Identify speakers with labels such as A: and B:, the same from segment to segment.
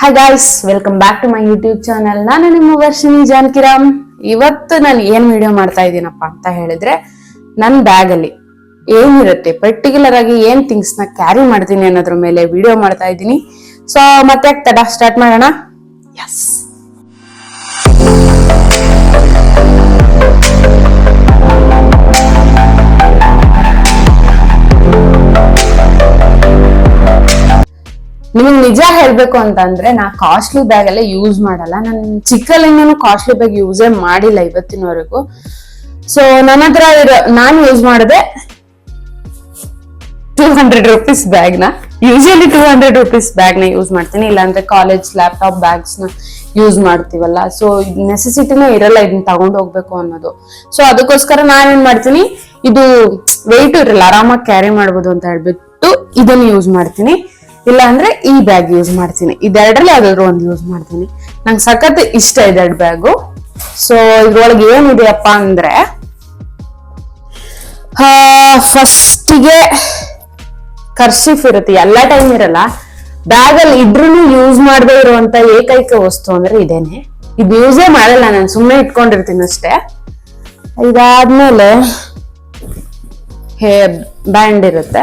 A: Hi guys welcome back to my YouTube channel ನಾನು ನಿಮ್ಮ ವರ್ಷಿನಿ ಜಾನಕಿರಾಮ್. ಇವತ್ತು ನಾನು ಏನ್ ವಿಡಿಯೋ ಮಾಡ್ತಾ ಇದ್ದೀನಪ್ಪ ಅಂತ ಹೇಳಿದ್ರೆ ನನ್ನ ಬ್ಯಾಗ್ ಅಲ್ಲಿ ಏನಿರುತ್ತೆ ಪರ್ಟಿಕ್ಯುಲರ್ ಆಗಿ ಏನ್ ಥಿಂಗ್ಸ್ನ ಕ್ಯಾರಿ ಮಾಡ್ತೀನಿ ಅನ್ನೋದ್ರ ಮೇಲೆ ವಿಡಿಯೋ ಮಾಡ್ತಾ ಇದ್ದೀನಿ. ಸೊ ಮತ್ತೆ ತಡ ಸ್ಟಾರ್ಟ್ ಮಾಡೋಣ. ಎಸ್ ನಿಮಗೆ ನಿಜ ಹೇಳ್ಬೇಕು ಅಂತಂದ್ರೆ, ನಾ ಕಾಸ್ಟ್ಲಿ ಬ್ಯಾಗ್ ಎಲ್ಲ ಯೂಸ್ ಮಾಡಲ್ಲ. ನಾನು ಚಿಕ್ಕಲ್ಲಿಂದನೂ ಕಾಸ್ಟ್ಲಿ ಬ್ಯಾಗ್ ಯೂಸೇ ಮಾಡಿಲ್ಲ ಇವತ್ತಿನವರೆಗೂ. ಸೊ ನನ್ನ ಹತ್ರ ಇರೋ, ನಾನು ಯೂಸ್ ಮಾಡಿದೆ ಟೂ ಹಂಡ್ರೆಡ್ ರುಪೀಸ್ ಬ್ಯಾಗ್ನ ಯೂಶಲಿ ಟೂ ಹಂಡ್ರೆಡ್ ರುಪೀಸ್ ಬ್ಯಾಗ್ನ ಯೂಸ್ ಮಾಡ್ತೀನಿ. ಇಲ್ಲಾಂದ್ರೆ ಕಾಲೇಜ್ ಲ್ಯಾಪ್ಟಾಪ್ ಬ್ಯಾಗ್ಸ್ನ ಯೂಸ್ ಮಾಡ್ತೀವಲ್ಲ. ಸೊ ನೆಸೆಸಿಟಿನೂ ಇರಲ್ಲ ಇದನ್ನ ತಗೊಂಡ್ ಹೋಗ್ಬೇಕು ಅನ್ನೋದು. ಸೊ ಅದಕ್ಕೋಸ್ಕರ ನಾನೇನ್ ಮಾಡ್ತೀನಿ, ಇದು ವೆಯ್ಟ್ ಇರಲ್ಲ, ಆರಾಮಾಗಿ ಕ್ಯಾರಿ ಮಾಡ್ಬೋದು ಅಂತ ಹೇಳ್ಬಿಟ್ಟು ಇದನ್ನ ಯೂಸ್ ಮಾಡ್ತೀನಿ. ಇಲ್ಲ ಅಂದ್ರೆ ಈ ಬ್ಯಾಗ್ ಯೂಸ್ ಮಾಡ್ತೀನಿ. ಇದೆರಡರಲ್ಲಿ ಯಾವ್ದಾದ್ರು ಒಂದು ಯೂಸ್ ಮಾಡ್ತೀನಿ. ನಂಗೆ ಸಖತ್ ಇಷ್ಟ ಇದೆರಡು ಬ್ಯಾಗು ಸೊ ಇದ್ರೊಳಗೆ ಏನಿದೆಯಪ್ಪ ಅಂದ್ರೆ ಫಸ್ಟಿಗೆ ಕರ್ಶಿಫ್ ಇರುತ್ತೆ. ಎಲ್ಲ ಟೈಮ್ ಇರಲ್ಲ. ಬ್ಯಾಗ್ ಅಲ್ಲಿ ಇದ್ರೂ ಯೂಸ್ ಮಾಡದೇ ಇರುವಂತ ಏಕೈಕ ವಸ್ತು ಅಂದ್ರೆ ಇದೇನೆ. ಇದು ಯೂಸೇ ಮಾಡಲ್ಲ ನಾನು ಸುಮ್ಮನೆ ಇಟ್ಕೊಂಡಿರ್ತೀನಿ ಅಷ್ಟೇ. ಇದಾದ್ಮೇಲೆ ಹೇ ಬ್ಯಾಂಡ್ ಇರುತ್ತೆ.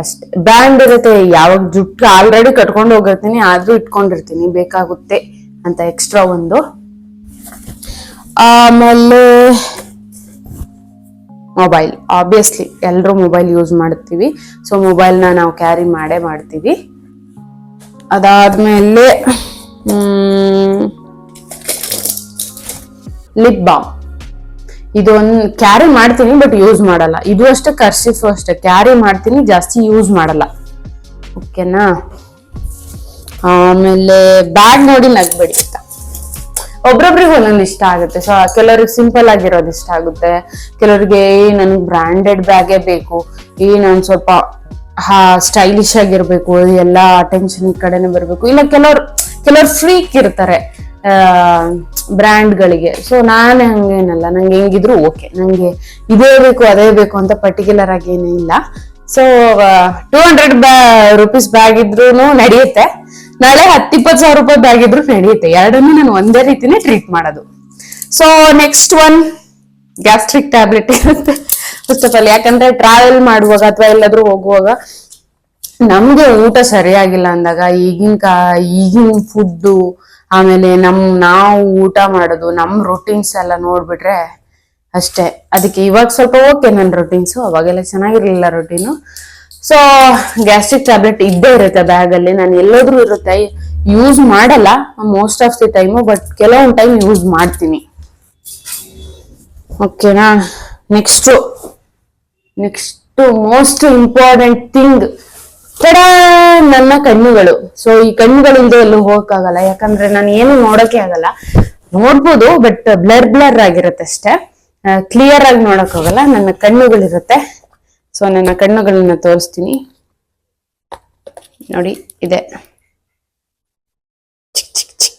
A: ಅಷ್ಟೇ. ಬ್ಯಾಂಡ್ ಇರುತ್ತೆ, ಯಾವಾಗ ಜುಟ್ಟು ಆಲ್ರೆಡಿ ಕಟ್ಕೊಂಡು ಹೋಗಿರ್ತೀನಿ, ಆದ್ರೂ ಇಟ್ಕೊಂಡಿರ್ತೀನಿ, ಬೇಕಾಗುತ್ತೆ ಅಂತ ಎಕ್ಸ್ಟ್ರಾ ಒಂದು. ಆಮೇಲೆ ಮೊಬೈಲ್ ಆಬ್ವಿಯಸ್ಲಿ ಎಲ್ಲರೂ ಮೊಬೈಲ್ ಯೂಸ್ ಮಾಡ್ತೀವಿ. ಸೊ ಮೊಬೈಲ್ನ ನಾವು ಕ್ಯಾರಿ ಮಾಡೇ ಮಾಡ್ತೀವಿ. ಅದಾದ್ಮೇಲೆ ಲಿಪ್ ಬಾಮ್ ಇದು ಒಂದು ಕ್ಯಾರಿ ಮಾಡ್ತೀನಿ ಬಟ್ ಯೂಸ್ ಮಾಡಲ್ಲ. ಇದು ಅಷ್ಟೇ ಕರ್ಸಿಫ್ ಅಷ್ಟೇ. ಕ್ಯಾರಿ ಮಾಡ್ತೀನಿ, ಜಾಸ್ತಿ ಯೂಸ್ ಮಾಡಲ್ಲ. ಓಕೆನಾ ಆಮೇಲೆ ಬ್ಯಾಗ್ ನೋಡಿ ನಗ್ಬೇಡಿ ಅಂತ. ಒಬ್ರೊಬ್ರಿಗೆ ಒಂದೊಂದು ಇಷ್ಟ ಆಗುತ್ತೆ. ಸೊ ಕೆಲವ್ರಿಗೆ ಸಿಂಪಲ್ ಆಗಿರೋದು ಇಷ್ಟ ಆಗುತ್ತೆ. ಕೆಲವ್ರಿಗೆ ನನಗೆ ಬ್ರಾಂಡೆಡ್ ಬ್ಯಾಗೇ ಬೇಕು. ಈ ನಾನು ಸ್ವಲ್ಪ, ಹಾ ಸ್ಟೈಲಿಶ್ ಆಗಿರ್ಬೇಕು. ಎಲ್ಲ ಅಟೆನ್ಷನ್ ಈ ಕಡೆನೆ ಬರ್ಬೇಕು. ಇಲ್ಲ, ಕೆಲವ್ರು ಕೆಲವ್ರು ಫ್ರೀಕ್ ಇರ್ತಾರೆ. ಬ್ರ್ಯಾಂಡ್ಗಳಿಗೆ ಸೊ ನಾನು ಹಂಗೇನಲ್ಲ, ನಂಗೆ ಹೆಂಗಿದ್ರು ಓಕೆ ನಂಗೆ ಇದೇ ಬೇಕು, ಅದೇ ಬೇಕು ಅಂತ ಪರ್ಟಿಕ್ಯುಲರ್ ಆಗಿ ಏನೂ ಇಲ್ಲ. So two hundred rupees bag ಇದ್ರೂ ನಡೆಯುತ್ತೆ. ನಾಳೆ ಹತ್ತಿಪ್ಪತ್ತು ಸಾವಿರ ರೂಪಾಯಿ ಬ್ಯಾಗ್ ಇದ್ರು ನಡೆಯುತ್ತೆ. ಎರಡನ್ನೂ ನಾನು ಒಂದೇ ರೀತಿನೇ ಟ್ರೀಟ್ ಮಾಡೋದು. So next one gastric tablet ಇರುತ್ತೆ. ಫಸ್ಟ್ ಆಫ್ ಆಲ್ ಯಾಕಂದ್ರೆ ಟ್ರಾವೆಲ್ ಮಾಡುವಾಗ ಅಥವಾ ಎಲ್ಲಾದ್ರೂ ಹೋಗುವಾಗ ನಮ್ಗೆ ಊಟ ಸರಿಯಾಗಿಲ್ಲ ಅಂದಾಗ ಈಗಿನ ಕಾ, ಈಗಿನ ಫುಡ್ಡು ಆಮೇಲೆ ನಮ್, ನಾವು ಊಟ ಮಾಡೋದು, ನಮ್ ರೊಟೀನ್ಸ್ ಎಲ್ಲ ನೋಡ್ಬಿಟ್ರೆ ಅಷ್ಟೇ. ಅದಕ್ಕೆ ಇವಾಗ ಸ್ವಲ್ಪ ಓಕೆ ನನ್ನ ರೊಟೀನ್ಸು ಅವಾಗೆಲ್ಲ ಚೆನ್ನಾಗಿರ್ಲಿಲ್ಲ ರೊಟೀನು ಸೊ ಗ್ಯಾಸ್ಟ್ರಿಕ್ ಟ್ಯಾಬ್ಲೆಟ್ ಇದ್ದೇ ಇರುತ್ತೆ ಬ್ಯಾಗ್ ಅಲ್ಲಿ ನಾನು ಎಲ್ಲೋದ್ರೂ ಇರುತ್ತೆ. ಯೂಸ್ ಮಾಡಲ್ಲ. Most of the time but ಕೆಲವೊಂದು ಟೈಮ್ ಯೂಸ್ ಮಾಡ್ತೀನಿ. ಓಕೆನಾ next next most important thing ಕಡ ನನ್ನ ಕಣ್ಣುಗಳು. ಸೊ ಈ ಕಣ್ಣುಗಳಿಂದ ಎಲ್ಲೂ ಹೋಗಕ್ಕಾಗಲ್ಲ. ಯಾಕಂದ್ರೆ ನಾನು ಏನು ನೋಡಕ್ಕೆ ಆಗಲ್ಲ. ನೋಡ್ಬೋದು ಬಟ್ ಬ್ಲರ್ ಬ್ಲರ್ ಆಗಿರುತ್ತೆ ಅಷ್ಟೇ. ಕ್ಲಿಯರ್ ಆಗಿ ನೋಡಕ್ ಹೋಗಲ್ಲ ನನ್ನ ಕಣ್ಣುಗಳಿರುತ್ತೆ. ಸೊ ನನ್ನ ಕಣ್ಣುಗಳನ್ನ ತೋರಿಸ್ತೀನಿ. ನೋಡಿ, ಇದೆ. ಚಿಕ್ ಚಿಕ್ ಚಿಕ್.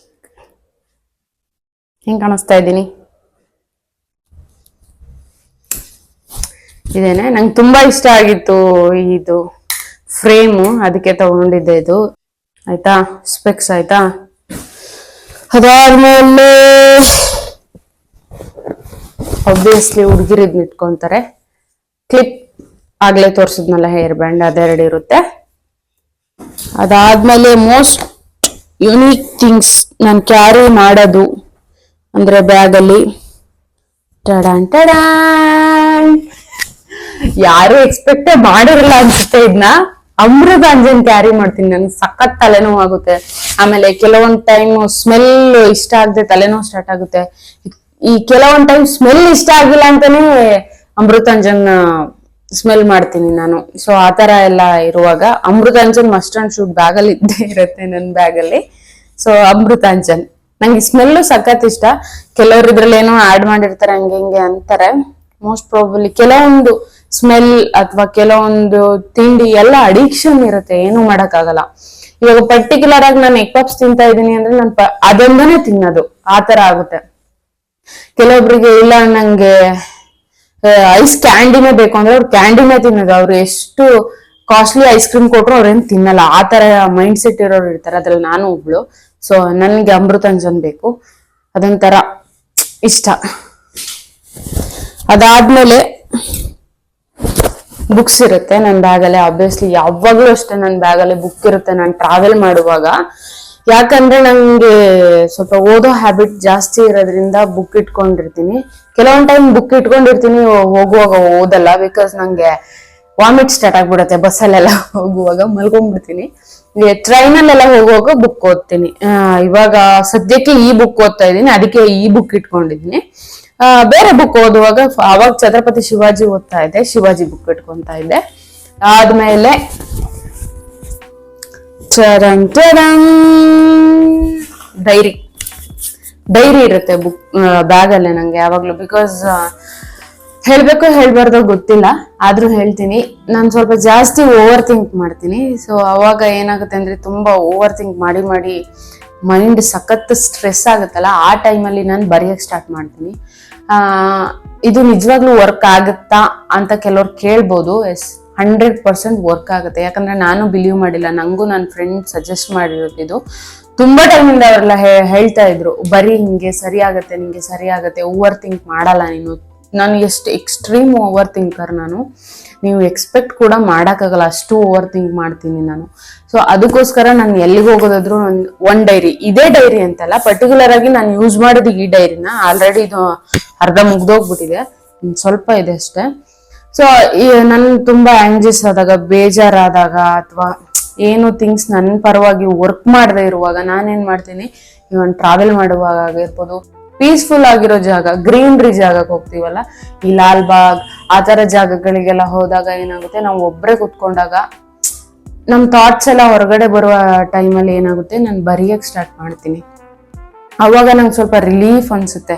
A: ಹೆಂಗ್ ಕಾಣಿಸ್ತಾ ಇದ್ದೀನಿ? ಇದೇನೆ? ನಂಗೆ ತುಂಬಾ ಇಷ್ಟ ಆಗಿತ್ತು ಇದು. ಫ್ರೇಮು ಅದಕ್ಕೆ ತಗೊಂಡಿದ್ದೆ ಇದು. ಆಯ್ತಾ? ಸ್ಪೆಕ್ಸ್ ಆಯ್ತಾ? ಅದಾದ್ಮೇಲೆ ಆಬ್ವಿಯಸ್ಲಿ ಹುಡುಗಿರಿದ್ ಇಟ್ಕೊಂತಾರೆ. ಕ್ಲಿಪ್ ಆಗ್ಲೇ ತೋರಿಸಿದ್ನಲ್ಲ ಹೇರ್ ಬ್ಯಾಂಡ್ ಅದೆರಡು ಇರುತ್ತೆ. ಅದಾದ್ಮೇಲೆ ಮೋಸ್ಟ್ ಯುನೀಕ್ ಥಿಂಗ್ಸ್ ನಾನು ಕ್ಯಾರಿ ಮಾಡೋದು ಅಂದ್ರೆ ಬ್ಯಾಗಲ್ಲಿ. ಟಡಾನ್ ಟಡಾನ್. ಯಾರು ಎಕ್ಸ್ಪೆಕ್ಟ್ ಮಾಡಿರಲ್ಲ ಅನ್ಸುತ್ತೆ ಇದನ್ನ ಅಮೃತಾಂಜನ್ ಕ್ಯಾರಿ ಮಾಡ್ತೀನಿ ನನ್ಗೆ ಸಖತ್ ತಲೆನೋವು ಆಗುತ್ತೆ. ಆಮೇಲೆ ಕೆಲವೊಂದ್ ಟೈಮ್ ಸ್ಮೆಲ್ ಇಷ್ಟ ಆಗದೆ ತಲೆನೋವು ಸ್ಟಾರ್ಟ್ ಆಗುತ್ತೆ. ಈ ಕೆಲವೊಂದ್ ಟೈಮ್ ಸ್ಮೆಲ್ ಇಷ್ಟ ಆಗಿಲ್ಲ ಅಂತಾನೆ ಅಮೃತಾಂಜನ್ ಸ್ಮೆಲ್ ಮಾಡ್ತೀನಿ ನಾನು. ಸೊ ಆತರ ಎಲ್ಲ ಇರುವಾಗ Amrutanjan must and should bag ಅಲ್ಲಿ ಇದ್ದೇ ಇರುತ್ತೆ ನನ್ನ ಬ್ಯಾಗ್ ಅಲ್ಲಿ ಸೊ ಅಮೃತಾಂಜನ್ ನಂಗೆ ಸ್ಮೆಲ್ ಸಖತ್ ಇಷ್ಟ. ಕೆಲವ್ರು ಇದ್ರಲ್ಲಿ ಏನೋ ಆಡ್ ಮಾಡಿರ್ತಾರೆ, ಹಂಗೆ ಹಿಂಗೆ ಅಂತಾರೆ. ಮೋಸ್ಟ್ ಪ್ರಾಬಲಿ ಕೆಲವೊಂದು ಸ್ಮೆಲ್ ಅಥವಾ ಕೆಲವೊಂದು ತಿಂಡಿ ಎಲ್ಲ ಅಡಿಕ್ಷನ್ ಇರುತ್ತೆ, ಏನು ಮಾಡಕ್ಕಾಗಲ್ಲ. ಇವಾಗ ಪರ್ಟಿಕ್ಯುಲರ್ ಆಗಿ ನಾನು ಎಗ್ ಪಪ್ಸ್ ತಿಂತಾ ಇದ್ದೀನಿ ಅಂದ್ರೆ ನಾನು ಅದೊಂದನೇ ತಿನ್ನೋದು, ಆ ತರ ಆಗುತ್ತೆ. ಕೆಲವೊಬ್ರಿಗೆ ಇಲ್ಲ ನಂಗೆ ಐಸ್ ಕ್ಯಾಂಡಿನೇ ಬೇಕು ಅಂದ್ರೆ ಅವ್ರು ಕ್ಯಾಂಡಿನೇ ತಿನ್ನೋದು. ಅವ್ರು ಎಷ್ಟು ಕಾಸ್ಟ್ಲಿ ಐಸ್ ಕ್ರೀಮ್ ಕೊಟ್ರು ಅವ್ರೇನ್ ತಿನ್ನಲ್ಲ. ಆ ತರ ಮೈಂಡ್ ಸೆಟ್ ಇರೋರು ಇರ್ತಾರೆ. ಅದ್ರಲ್ಲಿ ನಾನು ಒಬ್ಳು. ಸೊ ನನ್ಗೆ ಅಮೃತಂಜನ್ ಬೇಕು. ಅದೊಂಥರ ಇಷ್ಟ. ಅದಾದ್ಮೇಲೆ ಬುಕ್ಸ್ ಇರುತ್ತೆ ನನ್ನ ಬ್ಯಾಗಲ್ಲಿ ಆಬ್ವಿಯಸ್ಲಿ ಯಾವಾಗ್ಲೂ ಅಷ್ಟೇ ನನ್ನ ಬ್ಯಾಗಲ್ಲಿ ಬುಕ್ ಇರುತ್ತೆ ನಾನು ಟ್ರಾವೆಲ್ ಮಾಡುವಾಗ. ಯಾಕಂದ್ರೆ ನನಗೆ ಸ್ವಲ್ಪ ಓದೋ ಹ್ಯಾಬಿಟ್ ಜಾಸ್ತಿ ಇರೋದ್ರಿಂದ ಬುಕ್ ಇಟ್ಕೊಂಡಿರ್ತೀನಿ. ಕೆಲವೊಂದು ಟೈಮ್ ಬುಕ್ ಇಟ್ಕೊಂಡಿರ್ತೀನಿ ಹೋಗುವಾಗ ಓದಲ್ಲ. ಬಿಕಾಸ್ ನಂಗೆ ವಾಮಿಟ್ ಸ್ಟಾರ್ಟ್ ಆಗ್ಬಿಡುತ್ತೆ ಬಸ್ಸಲ್ಲೆಲ್ಲ ಹೋಗುವಾಗ, ಮಲ್ಕೊಂಡ್ಬಿಡ್ತೀನಿ. ಟ್ರೈನಲ್ಲೆಲ್ಲ ಹೋಗುವಾಗ ಬುಕ್ ಓದ್ತೀನಿ. ಇವಾಗ ಸದ್ಯಕ್ಕೆ ಈ ಬುಕ್ ಓದ್ತಾ ಇದ್ದೀನಿ, ಅದಕ್ಕೆ ಈ ಬುಕ್ ಇಟ್ಕೊಂಡಿದ್ದೀನಿ. ಬೇರೆ ಬುಕ್ ಓದುವಾಗ ಅವಾಗ ಛತ್ರಪತಿ ಶಿವಾಜಿ ಓದ್ತಾ ಇದ್ದೆ, ಶಿವಾಜಿ ಬುಕ್ ಇಟ್ಕೊಂತ ಇದ್ದೆ. ಆದ್ಮೇಲೆ ಚರಂ ಚರಂ. ಡೈರಿ. ಡೈರಿ ಇರುತ್ತೆ ಬುಕ್ ಬ್ಯಾಗ್ ಅಲ್ಲೇ ನಂಗೆ ಯಾವಾಗ್ಲೂ ಬಿಕಾಸ್ ಹೇಳ್ಬೇಕು ಹೇಳ್ಬಾರ್ದು ಗೊತ್ತಿಲ್ಲ, ಆದ್ರೂ ಹೇಳ್ತೀನಿ. ನಾನು ಸ್ವಲ್ಪ ಜಾಸ್ತಿ ಓವರ್ ಥಿಂಕ್ ಮಾಡ್ತೀನಿ. ಸೊ ಅವಾಗ ಏನಾಗುತ್ತೆ ಅಂದ್ರೆ ತುಂಬಾ ಓವರ್ ಥಿಂಕ್ ಮಾಡಿ ಮಾಡಿ ಮೈಂಡ್ ಸಖತ್ ಸ್ಟ್ರೆಸ್ ಆಗುತ್ತಲ್ಲ, ಆ ಟೈಮಲ್ಲಿ ನಾನು ಬರೆಯಕ್ಕೆ ಸ್ಟಾರ್ಟ್ ಮಾಡ್ತೀನಿ. ಆ, ಇದು ನಿಜವಾಗ್ಲೂ ವರ್ಕ್ ಆಗುತ್ತಾ ಅಂತ ಕೆಲವ್ರು ಕೇಳ್ಬೋದು. ಎಸ್ ಹಂಡ್ರೆಡ್ ಪರ್ಸೆಂಟ್ ವರ್ಕ್ ಆಗುತ್ತೆ. ಯಾಕಂದ್ರೆ ನಾನು ಬಿಲೀವ್ ಮಾಡಿಲ್ಲ ನಂಗೂ ನನ್ನ ಫ್ರೆಂಡ್ ಸಜೆಸ್ಟ್ ಮಾಡಿರೋದು ಇದು. ತುಂಬಾ ಟೈಮಿಂದ ಅವರೆಲ್ಲ ಹೇಳ್ತಾ ಇದ್ರು ಬರೀ ಹಿಂಗೆ ಸರಿ ಆಗತ್ತೆ ನಿಂಗೆ ಸರಿ ಆಗತ್ತೆ ಓವರ್ ಥಿಂಕ್ ಮಾಡಲ್ಲ ನೀನು. ನಾನು ಎಷ್ಟು ಎಕ್ಸ್ಟ್ರೀಮ್ ಓವರ್ ಥಿಂಕರ್ ನಾನು. ನೀವು ಎಕ್ಸ್ಪೆಕ್ಟ್ ಕೂಡ ಮಾಡೋಕ್ಕಾಗಲ್ಲ ಅಷ್ಟು ಓವರ್ ಥಿಂಕ್ ಮಾಡ್ತೀನಿ ನಾನು. ಸೊ ಅದಕ್ಕೋಸ್ಕರ ನಾನು ಎಲ್ಲಿಗೆ ಹೋಗೋದಾದ್ರು ಒಂದು ಒನ್ ಡೈರಿ ಇದೇ ಡೈರಿ ಅಂತಲ್ಲ ಪರ್ಟಿಕ್ಯುಲರ್ ಆಗಿ ನಾನು ಯೂಸ್ ಮಾಡೋದು ಈ ಡೈರಿನ ಆಲ್ರೆಡಿ ಇದು ಅರ್ಧ ಮುಗ್ದೋಗ್ಬಿಟ್ಟಿದೆ. ಸ್ವಲ್ಪ ಇದೆ ಅಷ್ಟೇ. ಸೊ ನನ್ ತುಂಬಾ ಆಂಗ್ಜಿಯಸ್ ಆದಾಗ, ಬೇಜಾರಾದಾಗ ಅಥವಾ ಏನು ಥಿಂಗ್ಸ್ ನನ್ನ ಪರವಾಗಿ ವರ್ಕ್ ಮಾಡದೇ ಇರುವಾಗ ನಾನೇನ್ ಮಾಡ್ತೀನಿ? ಇವನ್ ಟ್ರಾವೆಲ್ ಮಾಡುವಾಗ ಆಗಿರ್ಬೋದು ಪೀಸ್ಫುಲ್ ಆಗಿರೋ ಜಾಗ ಗ್ರೀನ್ರಿ ಜಾಗಕ್ಕೆ ಹೋಗ್ತೀವಲ್ಲ? ಈ ಲಾಲ್ ಬಾಗ್, ಆ ತರ ಜಾಗಗಳಿಗೆಲ್ಲ ಹೋದಾಗ ಏನಾಗುತ್ತೆ? ನಾವು ಒಬ್ರೆ ಕುತ್ಕೊಂಡಾಗ ನಮ್ಮ ಥಾಟ್ಸ್ ಎಲ್ಲ ಹೊರಗಡೆ ಬರುವ ಟೈಮಲ್ಲಿ ಏನಾಗುತ್ತೆ? ನಾನು ಬರೆಯಕ್ಕೆ ಸ್ಟಾರ್ಟ್ ಮಾಡ್ತೀನಿ. ಅವಾಗ ನಂಗೆ ಸ್ವಲ್ಪ ರಿಲೀಫ್ ಅನ್ಸುತ್ತೆ.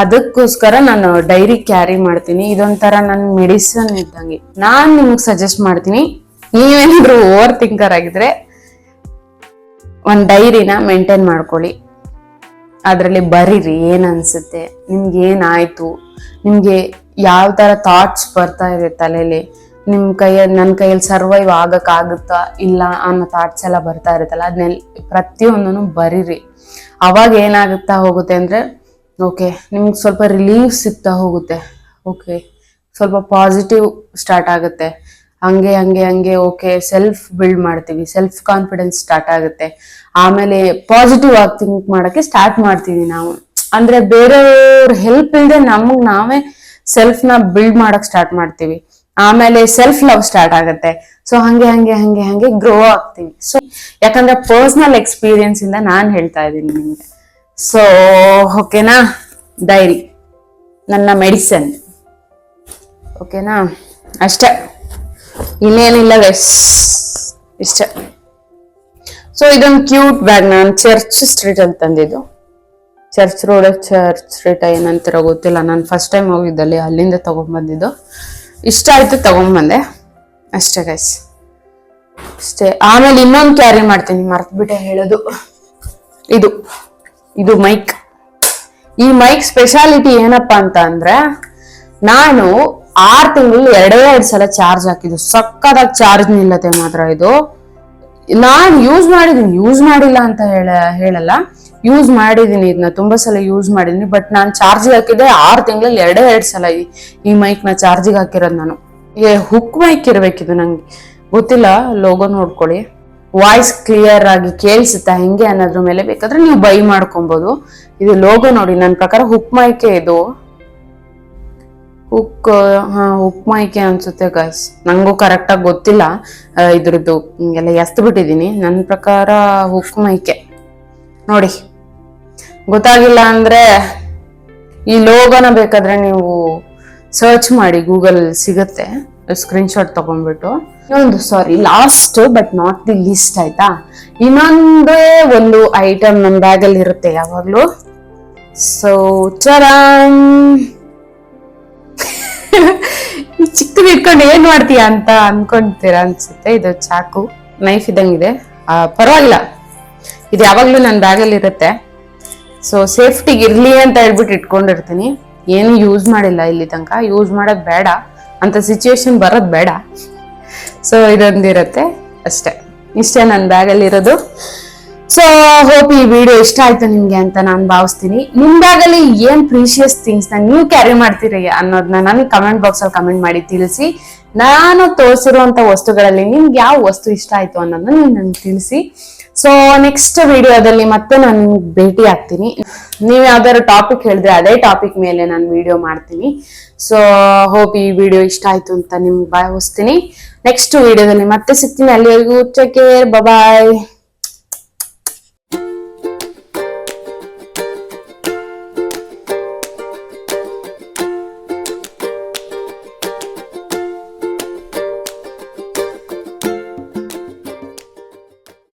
A: ಅದಕ್ಕೋಸ್ಕರ ನಾನು ಡೈರಿ ಕ್ಯಾರಿ ಮಾಡ್ತೀನಿ. ಇದೊಂಥರ ನನ್ನ ಮೆಡಿಸನ್ ಇದ್ದಂಗೆ. ನಾನು ನಿಮ್ಗೆ ಸಜೆಸ್ಟ್ ಮಾಡ್ತೀನಿ ನೀವೇನಾದರೂ ಓವರ್ ಥಿಂಕರ್ ಆಗಿದ್ರೆ ಒಂದು ಡೈರಿನ ಮೇಂಟೈನ್ ಮಾಡ್ಕೊಳ್ಳಿ. ಅದರಲ್ಲಿ ಬರೀರಿ, ಏನು ಅನಿಸುತ್ತೆ, ನಿಮ್ಗೆ ಏನಾಯಿತು ನಿಮಗೆ ಯಾವ ಥರ ಥಾಟ್ಸ್ ಬರ್ತಾ ಇದೆ ತಲೆಯಲ್ಲಿ ನಿಮ್ ಕೈಯ ನನ್ನ ಕೈಯಲ್ಲಿ ಸರ್ವೈವ್ ಆಗಕ್ ಆಗುತ್ತಾ ಇಲ್ಲ ಅನ್ನೋ ಥಾಟ್ಸ್ ಎಲ್ಲ ಬರ್ತಾ ಇರುತ್ತಲ್ಲ ಅದನ್ನೆಲ್ಲ ಪ್ರತಿಯೊಂದನ್ನು ಬರೀರಿ. ಅವಾಗ ಏನಾಗುತ್ತಾ ಹೋಗುತ್ತೆ ಅಂದರೆ ಓಕೆ ನಿಮ್ಗೆ ಸ್ವಲ್ಪ ರಿಲೀಫ್ ಸಿಗ್ತಾ ಹೋಗುತ್ತೆ. ಓಕೆ ಸ್ವಲ್ಪ ಪಾಸಿಟಿವ್ ಸ್ಟಾರ್ಟ್ ಆಗುತ್ತೆ. ಹಂಗೆ ಹಂಗೆ ಹಂಗೆ ಓಕೆ ಸೆಲ್ಫ್ ಬಿಲ್ಡ್ ಮಾಡ್ತೀವಿ ಸೆಲ್ಫ್ ಕಾನ್ಫಿಡೆನ್ಸ್ ಸ್ಟಾರ್ಟ್ ಆಗುತ್ತೆ. ಆಮೇಲೆ ಪಾಸಿಟಿವ್ ಆಗಿ ಥಿಂಕ್ ಮಾಡೋಕ್ಕೆ ಸ್ಟಾರ್ಟ್ ಮಾಡ್ತೀವಿ ನಾವು. ಅಂದರೆ ಬೇರೆಯವ್ರ ಹೆಲ್ಪ್ ಇಲ್ಲದೆ ನಮಗೆ ನಾವೇ ಸೆಲ್ಫ್ನ ಬಿಲ್ಡ್ ಮಾಡೋಕ್ಕೆ ಸ್ಟಾರ್ಟ್ ಮಾಡ್ತೀವಿ. ಆಮೇಲೆ ಸೆಲ್ಫ್ ಲವ್ ಸ್ಟಾರ್ಟ್ ಆಗುತ್ತೆ. ಸೊ ಹಂಗೆ ಹಂಗೆ ಹಂಗೆ ಹಂಗೆ ಗ್ರೋ ಆಗ್ತೀವಿ. ಸೊ ಯಾಕಂದ್ರೆ ಪರ್ಸ್ನಲ್ ಎಕ್ಸ್ಪೀರಿಯನ್ಸ್ ಇಂದ ನಾನ್ ಹೇಳ್ತಾ ಇದ್ದೀನಿ ನಿಮ್ಗೆ. ಸೊ ಓಕೆನಾ ಡೈರಿ ನನ್ನ ಮೆಡಿಸನ್ ಓಕೆನಾ ಅಷ್ಟೇ. ಇನ್ನೇನಿಲ್ಲ ವೆಸ್ ಇಷ್ಟ. ಸೊ ಇದೊಂದು ಕ್ಯೂಟ್ ಬ್ಯಾಗ್ ನಾನು ಚರ್ಚ್ ಸ್ಟ್ರೀಟ್ ಅಂತ ತಂದಿದ್ದು. ಚರ್ಚ್ ರೋಡ್ ಚರ್ಚ್ ಸ್ಟ್ರೀಟ್ ಏನಂತೀರೋ ಗೊತ್ತಿಲ್ಲ. ನಾನು ಫಸ್ಟ್ ಟೈಮ್ ಹೋಗಿದ್ದಲ್ಲಿ ಅಲ್ಲಿಂದ ತಗೊಂಡ್ಬಂದಿದ್ದು. ಇಷ್ಟ ಆಯ್ತು ತಗೊಂಡ್ಬಂದೆ. ಅಷ್ಟೇ ಗೈಸ್ ಅಷ್ಟೇ. ಆಮೇಲೆ ಇನ್ನೊಂದು ಕ್ಯಾರಿ ಮಾಡ್ತೀನಿ, ಮರ್ತ್ಬಿಟ್ಟೆ ಹೇಳೋದು. ಇದು. ಇದು ಮೈಕ್ ಈ ಮೈಕ್ ಸ್ಪೆಷಾಲಿಟಿ ಏನಪ್ಪಾ ಅಂತ ಅಂದ್ರೆ, ನಾನು ಆರು ತಿಂಗಳು ಎರಡೇ ಎರಡು ಸಲ ಚಾರ್ಜ್ ಹಾಕಿದ್ದು. ಸಕ್ಕದಾಗಿ ಚಾರ್ಜ್ ನಿಲ್ಲತ್ತೆ ಮಾತ್ರ ಇದು. ನಾನು ಯೂಸ್ ಮಾಡಿದೀನಿ ಯೂಸ್ ಮಾಡಿಲ್ಲ ಅಂತ ಹೇಳ, ಹೇಳಲ್ಲ. ಯೂಸ್ ಮಾಡಿದೀನಿ ಇದನ್ನ ತುಂಬಾ ಸಲ ಯೂಸ್ ಮಾಡಿದೀನಿ ಬಟ್ ನಾನು ಚಾರ್ಜಿಗೆ ಹಾಕಿದ್ದೆ ಆರು ತಿಂಗಳಲ್ಲಿ ಎರಡೇ ಎರಡು ಸಲ ಈ- ಮೈಕ್ನ ಚಾರ್ಜಿಗೆ ಹಾಕಿರೋದು ನಾನು. ಏ ಹುಕ್ ಮೈಕ್ ಇರ್ಬೇಕಿದು ನಂಗೆ. ಗೊತ್ತಿಲ್ಲ ಲೋಗೋ ನೋಡ್ಕೊಳ್ಳಿ. ವಾಯ್ಸ್ ಕ್ಲಿಯರ್ ಆಗಿ ಕೇಳಿಸುತ್ತಾ ಹೆಂಗೆ ಅನ್ನೋದ್ರ ಮೇಲೆ ಬೇಕಾದ್ರೆ ನೀವು ಬೈ ಮಾಡ್ಕೊಬೋದು. ಇದು ಲೋಗೋ ನೋಡಿ ನನ್ನ ಪ್ರಕಾರ ಹುಕ್ ಮೈಕೆ ಇದು. ಹುಕ್ ಹಾ ಹುಕ್ ಮೈಕೆ ಅನ್ಸುತ್ತೆ ಗಾಯ್ಸ್ ನಂಗೂ ಕರೆಕ್ಟಾಗಿ ಗೊತ್ತಿಲ್ಲ. ಇದ್ರದ್ದು ಎಲ್ಲ ಎಸ್ತ್ ಬಿಟ್ಟಿದ್ದೀನಿ ನನ್ನ ಪ್ರಕಾರ ಹುಕ್ ಮೈಕೆ ನೋಡಿ. ಗೊತ್ತಾಗಿಲ್ಲ ಅಂದ್ರೆ ಈ ಲೋಗೋನ ಬೇಕಾದ್ರೆ ನೀವು ಸರ್ಚ್ ಮಾಡಿ ಗೂಗಲ್ ಸಿಗುತ್ತೆ. ಸ್ಕ್ರೀನ್ಶಾಟ್ ತಗೊಂಡ್ಬಿಟ್ಟು. ಇನ್ನೊಂದು ಸಾರಿ last but not the least ಆಯ್ತಾ? ಇನ್ನೊಂದೇ ಒಂದು ಐಟಮ್ ನನ್ನ ಬ್ಯಾಗಲ್ಲಿ ಇರುತ್ತೆ ಯಾವಾಗಲೂ. ಸೊ ಚರಾಮ್ ಚಿಕ್ಕದ ಇಟ್ಕೊಂಡು ಏನ್ ಮಾಡ್ತೀಯ ಅಂತ ಅನ್ಕೊಂತೀರಾ ಅನ್ಸುತ್ತೆ. ಇದು ಚಾಕು ನೈಫ್ ಇದ್ದಂಗಿದೆ. ಪರವಾಗಿಲ್ಲ. ಇದು ಯಾವಾಗ್ಲೂ ನನ್ನ ಬ್ಯಾಗಲ್ಲಿ ಇರುತ್ತೆ. ಸೊ ಸೇಫ್ಟಿಗೆ ಇರಲಿ ಅಂತ ಹೇಳ್ಬಿಟ್ಟು ಇಟ್ಕೊಂಡಿರ್ತೀನಿ. ಏನು ಯೂಸ್ ಮಾಡಿಲ್ಲ ಇಲ್ಲಿ ತನಕ. ಯೂಸ್ ಮಾಡೋದು ಬೇಡ. ಅಂತ ಸಿಚುವೇಶನ್ ಬರೋದು ಬೇಡ. ಸೊ ಇದೊಂದಿರುತ್ತೆ ಅಷ್ಟೇ. ಇಷ್ಟೇ ನನ್ನ ಬ್ಯಾಗಲ್ಲಿರೋದು ಸೊ ಹೋಪ್ ಈ ವಿಡಿಯೋ ಇಷ್ಟ ಆಯ್ತು ನಿಮ್ಗೆ ಅಂತ ನಾನು ಭಾವಿಸ್ತೀನಿ. ನಿಮ್ ಬ್ಯಾಗಲ್ಲಿ ಏನ್ ಪ್ರೀಶಿಯಸ್ ಥಿಂಗ್ಸ್ ನೀವು ಕ್ಯಾರಿ ಮಾಡ್ತೀರಿ ಅನ್ನೋದನ್ನ ನನಗೆ ಕಮೆಂಟ್ ಬಾಕ್ಸ್ ಅಲ್ಲಿ ಕಮೆಂಟ್ ಮಾಡಿ ತಿಳಿಸಿ. ನಾನು ತೋರಿಸಿರುವಂತ ವಸ್ತುಗಳಲ್ಲಿ ನಿಮ್ಗೆ ಯಾವ ವಸ್ತು ಇಷ್ಟ ಆಯ್ತು ಅನ್ನೋದನ್ನ ನೀವು ನನಗೆ ತಿಳಿಸಿ. ಸೊ ನೆಕ್ಸ್ಟ್ ವಿಡಿಯೋದಲ್ಲಿ ಮತ್ತೆ ನಾನು ಭೇಟಿ ಆಗ್ತೀನಿ. ನೀವು ಯಾವ್ದಾದ್ರು ಟಾಪಿಕ್ ಹೇಳಿದ್ರೆ ಅದೇ ಟಾಪಿಕ್ ಮೇಲೆ ನಾನು ವಿಡಿಯೋ ಮಾಡ್ತೀನಿ. ಸೊ ಹೋಪ್ ಈ ವಿಡಿಯೋ ಇಷ್ಟ ಆಯ್ತು ಅಂತ ನಿಮ್ಗೆ ಭಾವಿಸ್ತೀನಿ. ನೆಕ್ಸ್ಟ್ ವಿಡಿಯೋದಲ್ಲಿ ಮತ್ತೆ ಸಿಗ್ತೀನಿ. ಅಲ್ಲಿವರೆಗೂ ಟೇಕ್ ಕೇರ್ ಬಾಯ್